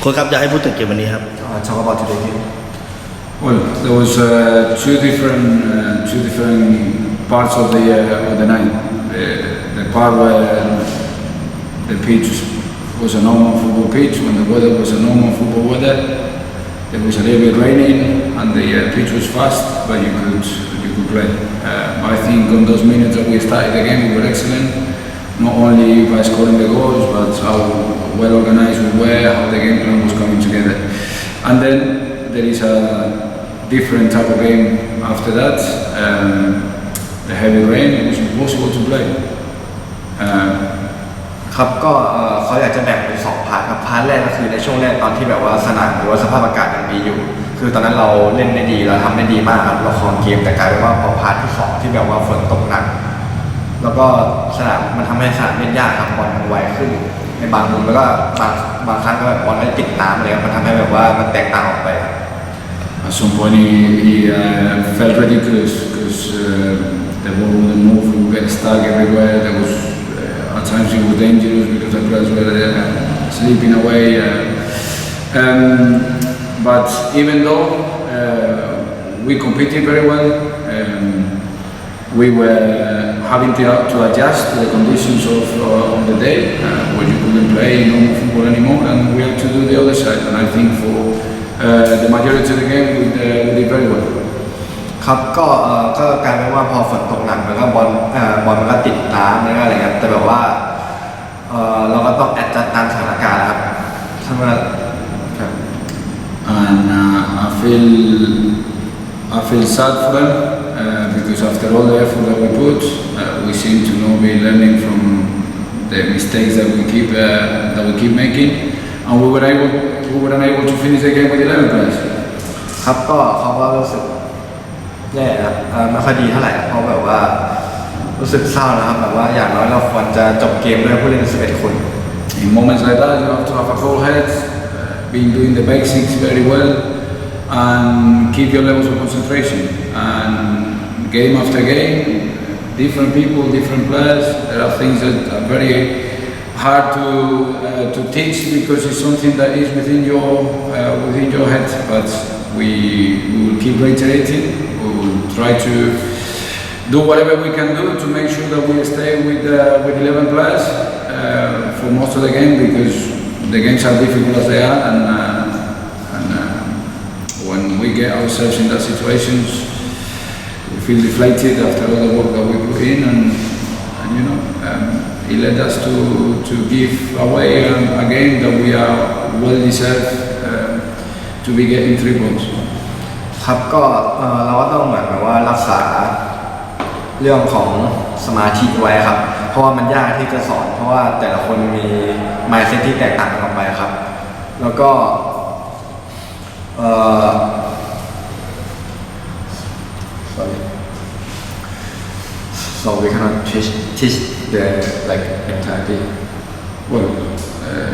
โค้ชครับอยากให้พูดถึงเกมวันนี้ครับ Uh, talk about today game. Well, there was uh, two different uh, two different parts of the uh, of the night. The, the part where the pitch was a normal football pitch, when the weather was a normal football weather. It was a little bit raining and the uh, pitch was fast, but you could you could play. Uh, I think on those minutes that we started the game, we were excellent. Not only by scoring the goals, but how Well organized we were, how the game plan was coming together. And then there is a different type of game after that. Um, the heavy rain, it was impossible to play. Uh, ครับก็เขาอยากจะแบ่งเป็นสองพาร์ทครับพาร์ทแรกก็คือในช่วงแรกตอนที่แบบว่าสนามหรือว่าสภาพอากาศยังดีอยู่ คือตอนนั้นเราเล่นได้ดีเราทำได้ดีมากครับเราครองเกมแต่กลายเป็นว่าพอพาร์ทที่สองที่แบบว่าฝนตกหนักแล้วก็สนามมันทำให้สนามเล่นยากครับบอลมันไวขึ้น ในบางมุมแล้วก็บางบางครั้งก็แบบบอลได้ติดน้ำเลยครับมันทำให้แบบว่ามันแตกต่างออกไป At some point, he, he uh, felt ridiculous because uh, the ball wouldn't move, we would get stuck everywhere. There was uh, at times it was dangerous because the players were uh, sleeping away. Uh, um, but even though uh, we competed very well, um, we were having to, to adjust to the conditions of, uh, of the day uh, where you couldn't play normal football anymore, and we had to do the other side. And I think for uh, the majority of the game, we, uh, we did very well. ครับก็เอ่อก็กลายเป็นว่าพอฝนตกหนักแล้วก็บอลเอ่อบอลมันก็ติดน้ำแล้วก็อะไรครับแต่แบบว่าเอ่อเราก็ต้องแอดจัดตามสถานการณ์ครับถ้าว่าครับ and uh, I feel I feel sad for them uh, because after all the effort that we put, uh, we seem to not be learning from the mistakes that we keep uh, that we keep making, and we were able we were unable to finish the game with 11 players. ครับก็เขาก็รู้สึกแย่ครับเอ่อไม่ค่อยดีเท่าไหร่เพราะแบบว่ารู้สึกเศร้านะครับแบบว่าอย่างน้อยเราควรจะจบเกมด้วยผู้เล่น11คน In moments like that, you have to have a cool head, uh, been doing the basics very well, and keep your levels of concentration. And game after game, different people, different players. There are things that are very hard to uh, to teach because it's something that is within your uh, within your head. But we, we will keep reiterating. We will try to do whatever we can do to make sure that we stay with uh, with 11 players uh, for most of the game because the games are difficult as they are and, uh, uh, when we get ourselves in that situations feel deflated after all the work that we put in and, and you know um, it led us to, to give away um, a game that we are well deserved uh, to be getting three points. ครับก็เอ่อเราก็ต้องเหมือนแบบว่ารักษาเรื่องของสมาธิไว้ครับ เพราะว่ามันยากที่จะสอน เพราะว่าแต่ละคนมี mindset ที่แตกต่างกันออกไปครับ แล้วก็เอ่อ so we cannot teach teach the like entirety Well, uh,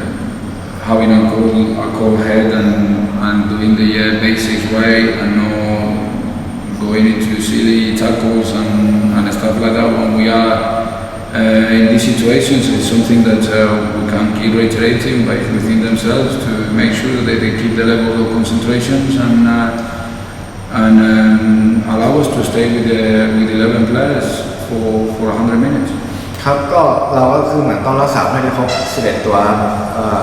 having a cool, a cool head and, and doing the uh, basics right and not going into silly tackles and, and stuff like that when we are uh, in these situations is something that uh, we can keep reiterating by within themselves to make sure that they keep the level of concentrations and uh, and um, allow us to stay with the, with 11 players for, for 100 minutes. ครับก็เราก็คือเหมือนต้องรักษาให้ได้ครบ11 ตัวครับเอ่อ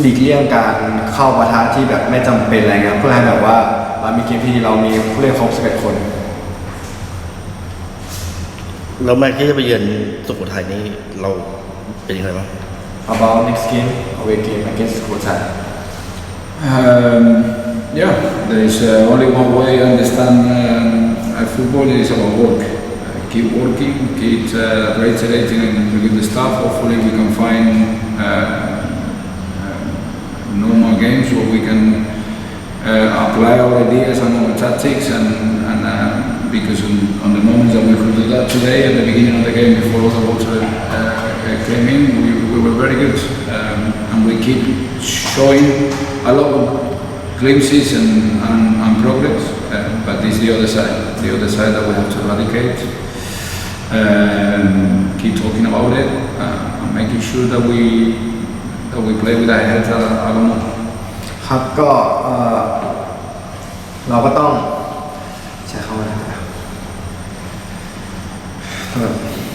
หลีกเลี่ยงการเข้าปะทะที่แบบไม่จำเป็นอะไรเงี้ยเพื่อให้แบบว่าเรามีเกมที่ดีเรามีผู้เล่นครบ11 คน แล้วแมตช์ที่จะไปเยือนสุโขทัยนี่เราเป็นยังไงบ้าง about next game away game against Kotai Um, yeah, there is uh, only one way to understand um, uh, football is about work. Keep working, keep uh, reiterating and with the staff. Hopefully, we can find uh, uh, normal games where we can uh, apply our ideas and our tactics. And, and because on, on the moments that we could do that today, at the beginning of the game, before all the water came in, we, we were very good. Um, and we keep showing a lot of glimpses and, and, and progress. Uh, but this is the other side, the other side that we have to eradicate. Um, keep talking about it uh, and making sure that we that we play with our heads a, a lot more. ครับก็เอ่อเราก็ต้องใช้คำว่าอะไรนะเอ่อ sorry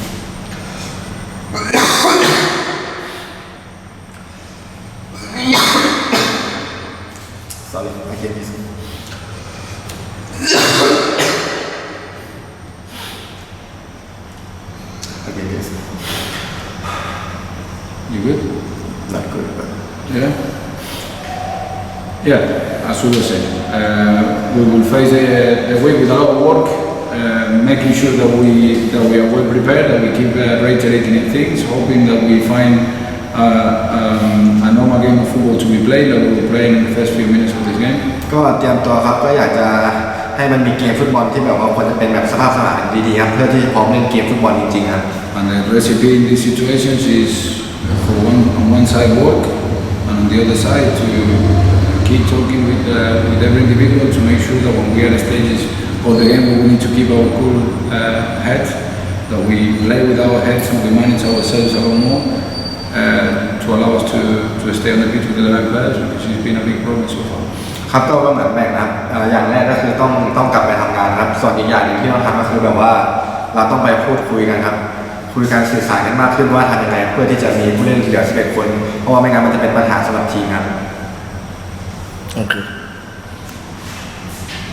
Yeah, as we were saying, uh, we will face the, the week with a lot of work, uh, making sure that we that we are well prepared, that we keep uh, reiterating things, hoping that we find uh, um, a normal game of football to be played, that we will play in the first few minutes of this game. ก็เตรียมตัวครับก็อยากจะให้มันมีเกมฟุตบอลที่แบบว่าควรจะเป็นแบบสภาพสนามดีๆครับเพื่อที่จะพร้อมเล่นเกมฟุตบอลจริงๆครับ And the recipe in these situations is uh, for one on one side work, and on the other side to keep talking with uh, with every individual to make sure that when we are at stages of the game, we need to keep our cool uh, head, that we play with our heads and we manage ourselves a lot more uh, to allow us to, to stay on the pitch with the 11 players, which has been a big problem so far. ครับก็ก็เหมือนแบ่งนะครับเอ่ออย่างแรกก็คือต้องต้องกลับไปทำงานครับ ส่วนอีกอย่างหนึ่งที่ต้องทำก็คือแบบว่าเราต้องไปพูดคุยกันครับ คุยกันสื่อสารกันมากขึ้นว่าทำยังไงเพื่อที่จะมีผู้เล่นเหลือ11คน เพราะว่าไม่งั้นมันจะเป็นปัญหาสำหรับทีมครับ Okay.